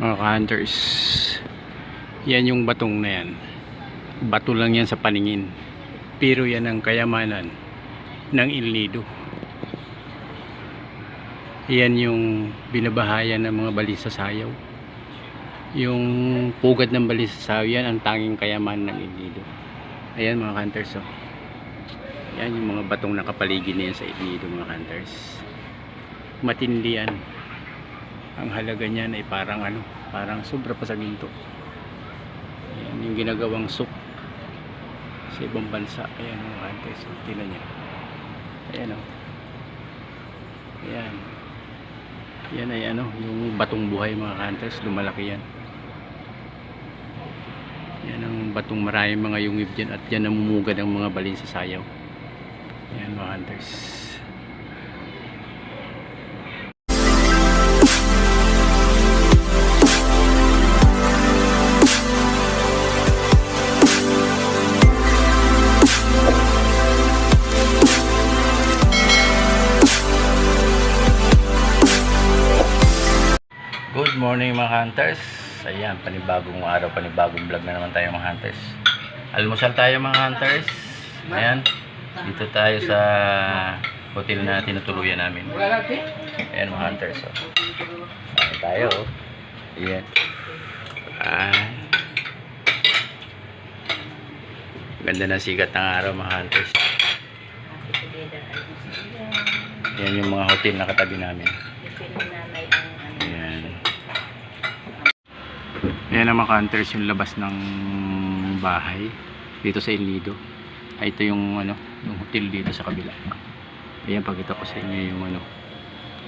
mga hunters yan yung batong na yan. Bato lang yan sa paningin. Pero yan ang kayamanan ng El Nido. Yan yung binabahayan ng mga balisa sayaw. Yung pugad ng balisa sayaw yan ang tanging kayamanan ng El Nido. Ayan mga hunters oh. yan yung mga batong nakapaligid na yan sa El Nido mga hunters matindi yan ang halaga niyan ay parang ano parang sobra pa sa ginto. Yan yung ginagawang soup sa ibang bansa. Ayan hunters oh, tingnan niya. Ayan oh. Ayan. Yan ay ano yung batong buhay mga hunters lumalaki yan. Yan ang batong maraming mga yungib dyan at yan namumugad ang mga balin sa sayaw. Yan mga hunters morning mga hunters. Ayan, panibagong araw, panibagong vlog na naman tayo mga hunters. Almusal tayo mga hunters. Ayan, dito tayo sa hotel na tinutuluyan namin. Ayan mga hunters oh. Ayan tayo oh. Ayan. Ah. Ganda ng sigat ng araw mga hunters. Ayan yung mga hotel na katabi namin Ayan. Ayan ang mga hunters yung labas ng bahay dito sa El Nido. Ay ito yung ano, yung hotel dito sa kabila. Ayan pakita ko sa inyo yung ano,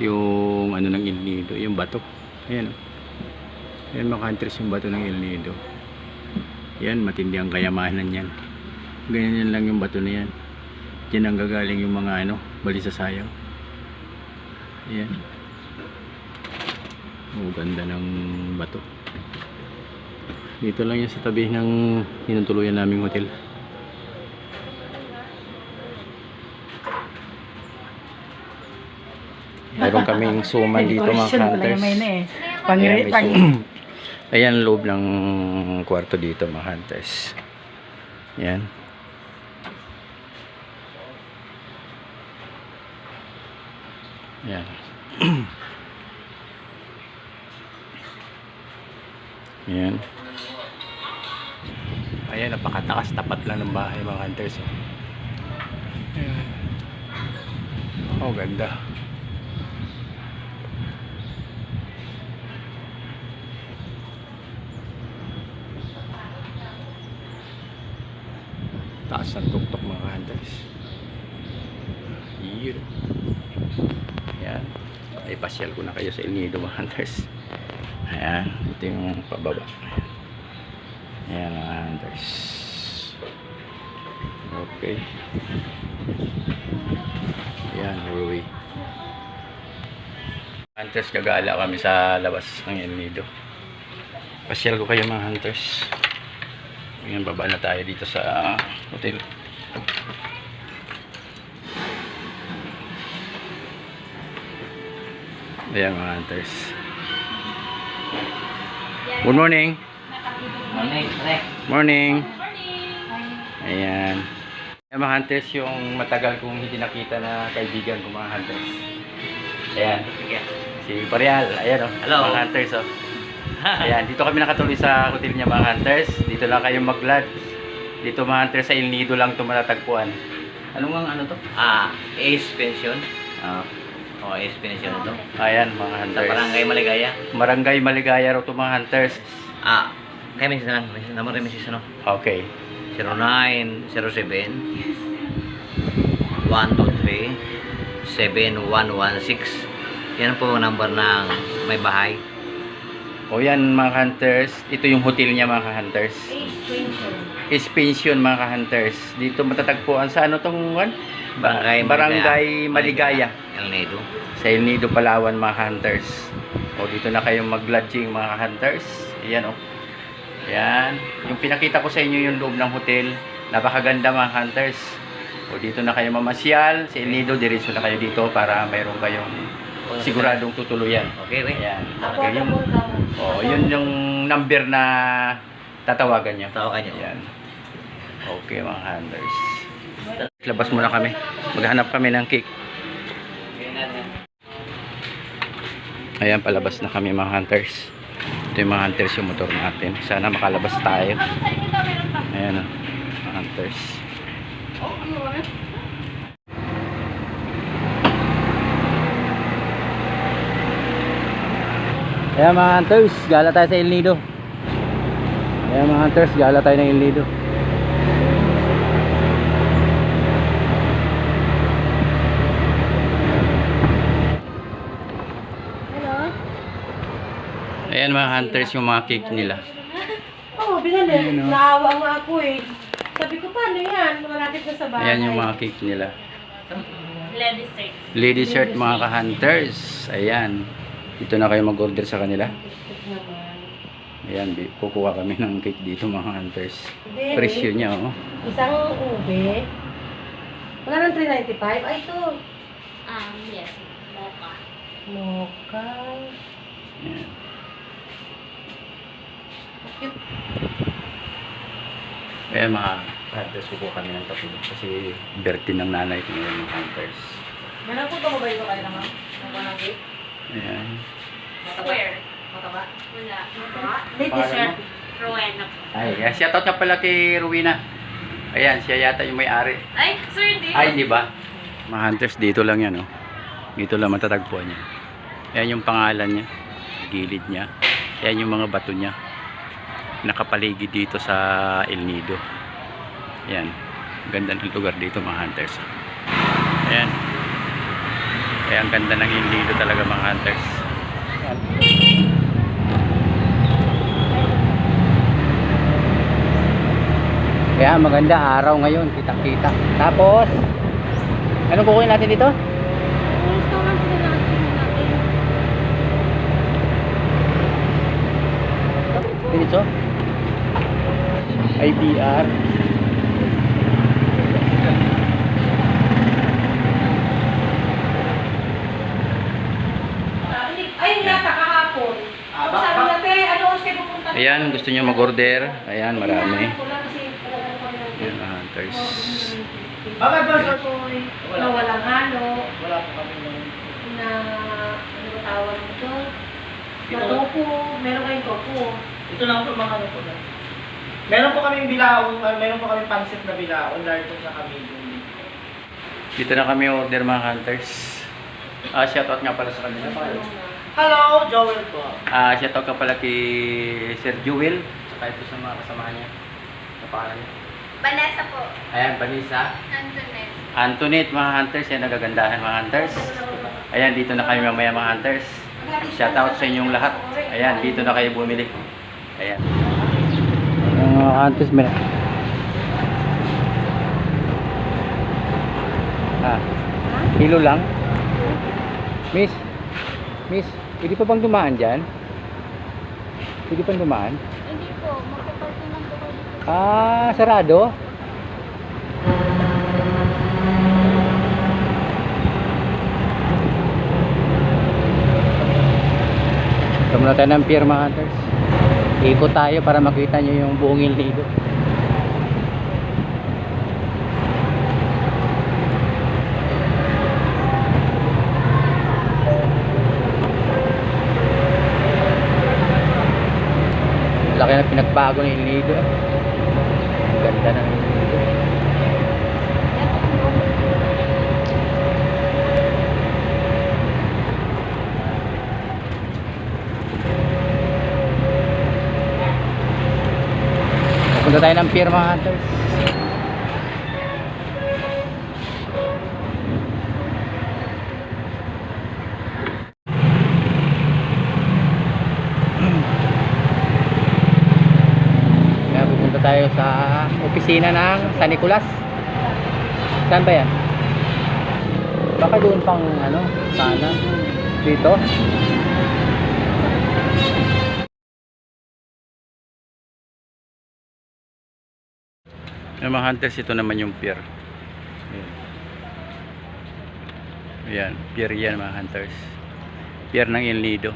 yung ano ng El Nido, yung bato. Ayan. oh. Ayan mga hunters yung bato ng El Nido. Yan matindi ang kayamanan yan. Ganyan yan lang yung bato na yan. Diyan ang gagaling yung mga ano, balisa sayaw. Ayan. Oh, ganda ng bato. Dito lang yan sa tabi ng tinutuluyan naming hotel. Meron kaming suman dito mga hunters. Na eh. Pang, Ayan, pang. Ayan loob ng kwarto dito mga hunters. Yan. Yan. Yan. Ayan, napakatakas tapat lang ng bahay mga hunters. oh. Ayan. Oh, ganda. Taas ng tuktok mga hunters. Yun. Ayan. Ay, pasyal ko na kayo sa El Nido mga hunters. Ayan. Ito yung pababa. Ayan mga hunters. Okay. Ayan, Rui. Hunters, gagala kami sa labas ng El Nido. Pasyal ko kayo mga hunters. Ngayon, baba na tayo dito sa hotel. Ayan mga hunters. Good morning. Morning. Ayan. Ayan mga hunters, yung matagal kong hindi nakita na kaibigan ko mga hunters. Ayan. Si Parial. Ayan o. Hello. Mga hunters o. Ayan, dito kami nakatuloy sa hotel niya mga hunters. Dito lang kayong mag-lunch. Dito mga hunters sa El Nido lang ito matatagpuan. Ano nga ang ano to? Ah, Ace Pension. Ah, Oh, Ace Pension ito. ayan mga Sa hunters. Barangay Maligaya. Marangay Maligaya raw ito mga hunters. Ah, kaya may lang. May naman rin may ano. Okay. 0907 123 7116. Yan po ang number ng may bahay. O yan mga hunters. Ito yung hotel niya mga hunters. Is pension mga hunters. Dito matatagpuan sa ano tong one? Barangay Barangay Maligaya. El Nido. Sa El Nido, Palawan mga hunters. O dito na kayong mag-lodging mga hunters. Ayan o. Ayan. Yung pinakita ko sa inyo yung loob ng hotel. Napakaganda mga hunters. O dito na kayo mamasyal. Sa El Nido, diretso na kayo dito para mayroon kayong siguradong tutuluyan. Okay, wait. Ayan. Okay, yung, Oh, yun yung number na tatawagan niya. Tawagan niyo. Ayan. Okay mga hunters. Labas muna kami. Maghanap kami ng cake. Ayan, palabas na kami mga hunters. Ito yung mga hunters yung motor natin. Sana makalabas tayo. Ayan o, mga hunters. Ayan mga hunters, gala tayo sa El Nido. Ayan mga hunters, gala tayo ng El Nido. Hello? Ayan mga hunters yung mga cake nila. Oo, oh, binali. Naawa nga ako eh. Sabi ko, paano yan? Malapit na sa bahay. Ayan yung mga cake nila. Lady steak. Lady shirt mga ka-hunters. Ayan. Dito na kayo mag-order sa kanila. Ayan, kukuha kami ng cake dito mga hunters. Presyo niya oh. Isang ube. Wala nang 395. Ay, ito. Um, yes, mocha. Mocha. Ayan. Cute. Ayan mga hunters, kukuha kami ng tatlo. Kasi birthday ng nanay ko ngayon mga hunters. Po ito ba ito kayo naman? Cake? Ayan. Where? Mataba? Wala. Mocha? Lady shirt. Rowena po. Ay, yeah. shoutout ka pala kay Rowena. Ayan, siya yata yung may-ari. Ay, sir, di. Ay, di ba? Mga hunters, dito lang yan, oh. Dito lang matatagpuan niya. Yan yung pangalan niya. Gilid niya. Yan yung mga bato niya. Nakapaligid dito sa El Nido. Yan. Ganda ng lugar dito, mga hunters. Ayan. Kaya ang ganda ng El Nido talaga, mga hunters. Ayan. Kaya maganda araw ngayon, kita-kita. Tapos, anong kukunin natin dito? Restaurant po natin natin. Dito? IBR. Ay, yata kahapon. Ang sabi niya, te, ano oras kayo pupunta? Ayan, gusto niyo mag-order. Ayan, marami. Ayan, hunters. Bakit ba, sir? na walang halo, Wala po kami na ano ba tawag nito? Na tofu, meron kayong tofu. Ito lang po mga ano po. Meron po kaming bilaon, ah, meron po kaming pansit na bilaon, dahil po sa kami Dito na kami order mga hunters. Ah, shoutout nga pala sa kanila. Hello, Joel po. Ah, shoutout ka pala kay Sir Jewel. Saka ito sa mga kasama niya. Sa pangalan niya. Vanessa po. Ayan, Vanessa. Antoinette. Antoinette, mga hunters. Yan, nagagandahan mga hunters. Ayan, dito na kami mamaya mga hunters. Shoutout sa inyong lahat. Ayan, dito na kayo bumili. Ayan. Hunters, may... Ah, kilo lang? Miss, Miss, pwede pa bang dumaan dyan? Pwede pang dumaan? Hindi po, po kayo dito. Ah, sarado? Ito muna tayo ng pier mga hunters. Ikot tayo para makita nyo yung buong El Nido. Laki na pinagbago ng El Nido. Ang ganda ng El Punta tayo ng pier mga hunters. Kaya tayo sa opisina ng San Nicolas. Saan ba yan? Baka doon pang ano, sana. Dito. Yung mga hunters, ito naman yung pier. Ayan. Pier yan mga hunters. Pier ng El Nido.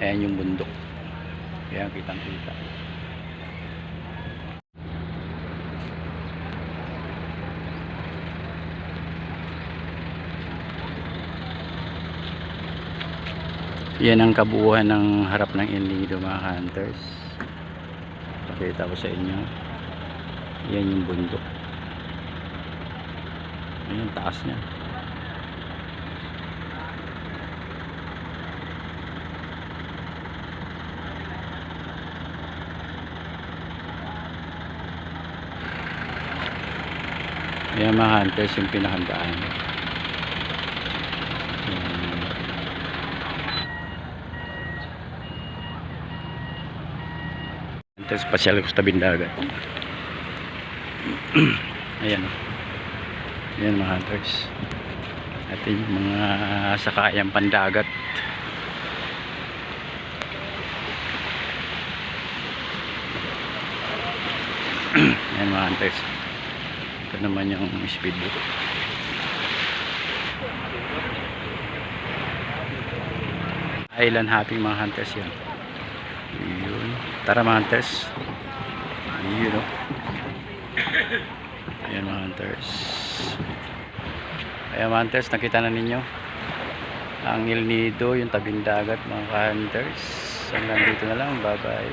Ayan yung bundok. Ayan, kitang kita. Yan ang kabuuan ng harap ng El mga hunters. Pakita ko sa inyo. Yan yung bundok. Ayan yung taas niya. Ayan mga hunters yung pinakandaan. Ayan. Hunters pasyal ko sa tabing dagat. Ayan. oh. Ayan mga hunters. At yung mga sakayang pandagat. Ayan mga hunters. Ito naman yung speedboat. Island hopping mga hunters yan. Yun. Tara mga hunters. Yun o. Ayan mga hunters. Ayan mga hunters, nakita na ninyo. Ang El Nido, yung tabing dagat mga hunters. Hanggang dito na lang. Bye bye.